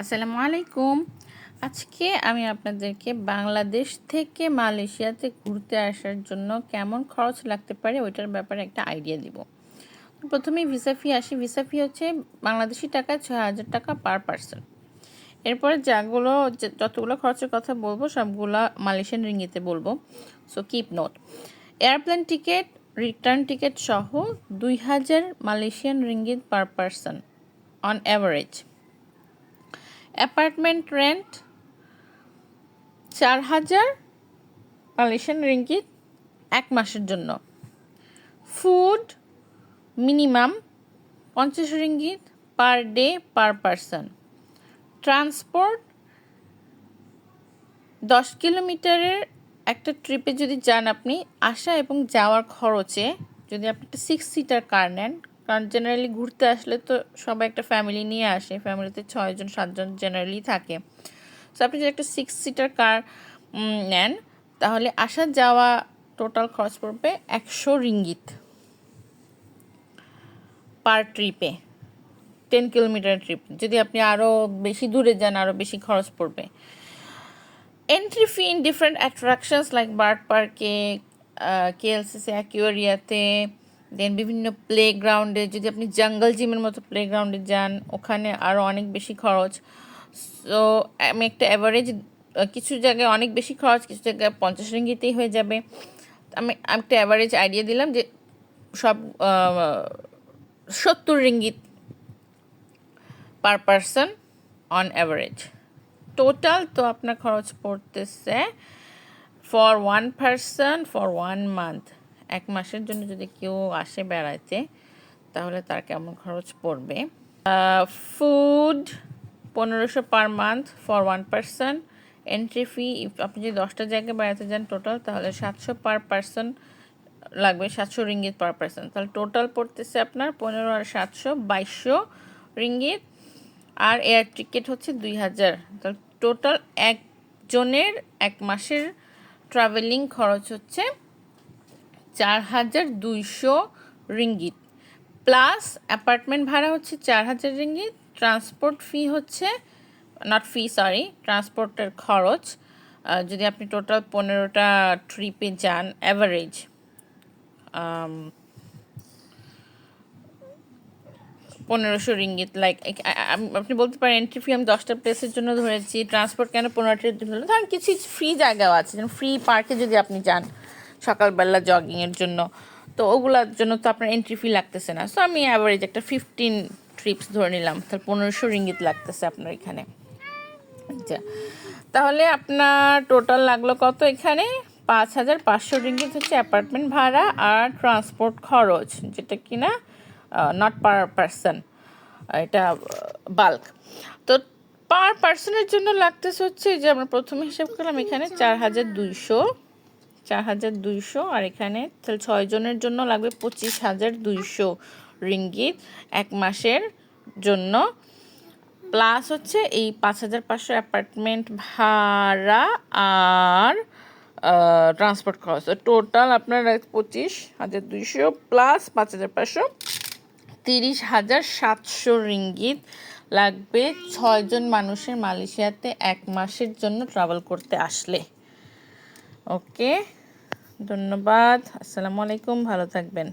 আসসালামু আলাইকুম। আজকে আমি আপনাদেরকে বাংলাদেশ থেকে মালয়েশিয়াতে ঘুরতে আসার জন্য কেমন খরচ লাগতে পারে ওইটার ব্যাপারে একটা আইডিয়া দিব। প্রথমে ভিসা ফি আসি। ভিসা ফি হচ্ছে বাংলাদেশি টাকা ছয় হাজার টাকা পার পার্সন। এরপরে যাগুলো যতগুলো খরচের কথা বলব, সবগুলো মালয়েশিয়ান রিঙ্গিতে বলব। So keep note airplane ticket return ticket সহ দুই হাজার Malaysian ringgit per person on average apartment rent চার হাজার মালয়েশিয়ান রিঙ্গিত এক মাসের জন্য। ফুড মিনিমাম পঞ্চাশ ringgit per day per person. Transport দশ কিলোমিটারের একটা ট্রিপে যদি যান আপনি, আসা এবং যাওয়ার খরচে যদি আপনি একটা সিক্স সিটার কার নেন কারণ জেনারেলি ঘুরতে আসলে তো সবাই একটা ফ্যামিলি নিয়ে আসে। ফ্যামিলিতে ছয়জন সাতজন জেনারেলি থাকে। সো আপনি যদি একটা সিক্স সিটার কার নেন, তাহলে আসা যাওয়া টোটাল খরচ পড়বে একশো রিঙ্গিত পার ট্রিপে টেন কিলোমিটার ট্রিপ যদি আপনি আরও বেশি দূরে যান আরও বেশি খরচ পড়বে। Entry fee in different attractions like bird পার্কে কেএলসিসি অ্যাকুয়ারিয়াতে দেন বিভিন্ন প্লে গ্রাউন্ডে যদি আপনি জঙ্গল জিমের মতো প্লে গ্রাউন্ডে যান, ওখানে আরও অনেক বেশি খরচ। সো আমি একটা অ্যাভারেজ কিছু জায়গায় অনেক বেশি খরচ, কিছু জায়গায় পঞ্চাশ রিঙ্গিতেই হয়ে যাবে। আমি একটা অ্যাভারেজ আইডিয়া দিলাম যে সব সত্তর ringgit per person on average total তো আপনার খরচ পড়তেছে for one person for one month এক মাসের জন্য যদি কেউ আসে বেড়াতে তাহলে তার কেমন খরচ পড়বে? ফুড পনেরোশো per month for one person entry fee আপনি যদি দশটা জায়গায় বেড়াতে যান টোটাল তাহলে সাতশো পার পার্সন লাগবে, সাতশো রিঙ্গিত পার পার্সন তাহলে টোটাল পড়তেছে আপনার পনেরো আর সাতশো, বাইশশো রিঙ্গিত আর এয়ার টিকিট হচ্ছে দুই হাজার। তাহলে টোটাল একজনের এক মাসের ট্রাভেলিং খরচ হচ্ছে চার হাজার দুইশো রিঙ্গিত। প্লাস অ্যাপার্টমেন্ট ভাড়া হচ্ছে চার হাজার রিঙ্গিত, ট্রান্সপোর্ট ফি হচ্ছে নট ফি সরি ট্রান্সপোর্টের খরচ যদি আপনি টোটাল পনেরোটা ট্রিপে যান অ্যাভারেজ পনেরোশো রিঙ্গিত লাইক আপনি বলতে পারেন এন্ট্রি ফি আমি দশটা প্লেসের জন্য ধরেছি ট্রান্সপোর্ট কেন পনেরোটার জন্য ধরেন কিছু ফ্রি জায়গাও আছে, যেমন ফ্রি পার্কে যদি আপনি যান সকালবেলা জগিংয়ের জন্য। তো ওগুলোর জন্য তো আপনার এন্ট্রি ফি লাগতেছে না। সো আমি অ্যাভারেজ একটা ফিফটিন ট্রিপস ধরে নিলাম। তাহলে পনেরোশো রিঙ্গিত লাগতেছে আপনার এখানে। আচ্ছা তাহলে আপনার টোটাল লাগল কত এখানে? পাঁচ হাজার পাঁচশো রিঙ্গিত হচ্ছে অ্যাপার্টমেন্ট ভাড়া আর ট্রান্সপোর্ট খরচ, যেটা কি না নট পার পারসন এটা বাল্ক তো পার পার্সনের জন্য লাগতেছে হচ্ছে যে আমরা প্রথমে হিসাব করলাম এখানে চার হাজার দুইশো। চার হাজার দুইশো আর এখানে তাহলে ছয় জনের জন্য লাগবে পঁচিশ হাজার দুইশো রিঙ্গিত এক মাসের জন্য। প্লাস হচ্ছে এই পাঁচ হাজার পাঁচশো অ্যাপার্টমেন্ট ভাড়া আর ট্রান্সপোর্ট খরচ। টোটাল আপনার পঁচিশ হাজার দুইশো প্লাস পাঁচ হাজার পাঁচশো তিরিশ হাজার সাতশো রিঙ্গিত লাগবে। ছয়জন মানুষের মালয়েশিয়াতে এক মাসের জন্য ট্রাভেল করতে আসলে। ওকে ধন্যবাদ। আসসালামু আলাইকুম। ভালো থাকবেন।